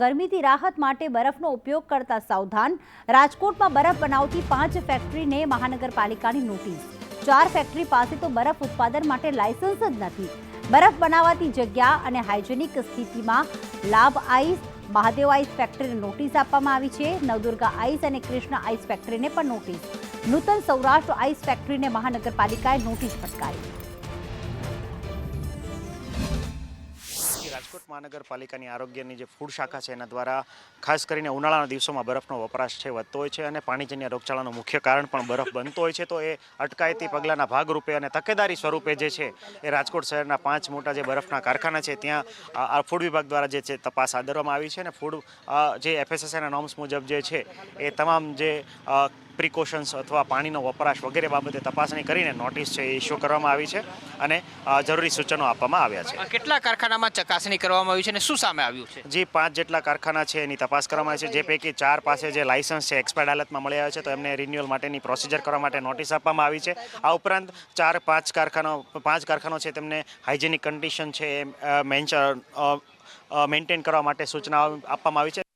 ગરમીથી રાહત માટે બરફનો ઉપયોગ કરતા સાવધાન, રાજકોટમાં બરફ બનાવતી પાંચ ફેક્ટરીને મહાનગરપાલિકાની નોટિસ. ચાર ફેક્ટરી પાસે તો બરફ ઉત્પાદન માટે લાયસન્સ જ નથી. બરફ બનાવવાતી જગ્યા અને હાઇજેનિક સ્થિતિમાં લાભ આઈસ, મહાદેવ આઈસ ફેક્ટરીને નોટિસ આપવામાં આવી છે. નવદુર્ગા આઈસ અને કૃષ્ણ આઈસ ફેક્ટરીને પણ નોટિસ. નૂતન સૌરાષ્ટ્ર આઈસ ફેક્ટરીને મહાનગરપાલિકાએ નોટિસ ફટકારી. રાજકોટ મહાનગરપાલિકાની આરોગ્યની જે ફૂડ શાખા છે, એના દ્વારા ખાસ કરીને ઉનાળાના દિવસોમાં બરફનો વપરાશ છે, વધતો હોય છે અને પાણીજન્ય રોગચાળાનું મુખ્ય કારણ પણ બરફ બનતો હોય છે. તો એ અટકાયતી પગલાંના ભાગરૂપે અને તકેદારી સ્વરૂપે જે છે, એ રાજકોટ શહેરના પાંચ મોટા જે બરફના કારખાના છે, ત્યાં ફૂડ વિભાગ દ્વારા જે છે, તપાસ હાથ આવી છે અને ફૂડ જે એફએસએસઆઈના નોર્મ્સ મુજબ જે છે, એ તમામ જે પ્રિકોશન્સ અથવા પાણીનો વપરાશ વગેરે બાબતે તપાસણી કરીને નોટિસ છે એ ઇસ્યુ કરવામાં આવી છે અને જરૂરી સૂચનો આપવામાં આવ્યા છે. કેટલા કારખાનામાં ચકાસણી કરવામાં આવી છે અને શું સામે આવ્યું છે? જે પાંચ જેટલા કારખાના છે એની તપાસ કરવામાં આવી છે. જે પૈકી ચાર પાસે જે લાયસન્સ છે એક્સપાયર્ડ હાલતમાં મળી આવ્યા છે તો એમને રિન્યુઅલ માટેની પ્રોસિજર કરવા માટે નોટિસ આપવામાં આવી છે. આ ઉપરાંત ચાર પાંચ કારખાનો પાંચ કારખાનો છે તેમને હાઇજેનિક કન્ડિશન છે એ મેન્ચ મેન્ટેન કરવા માટે સૂચના આપવામાં આવી છે.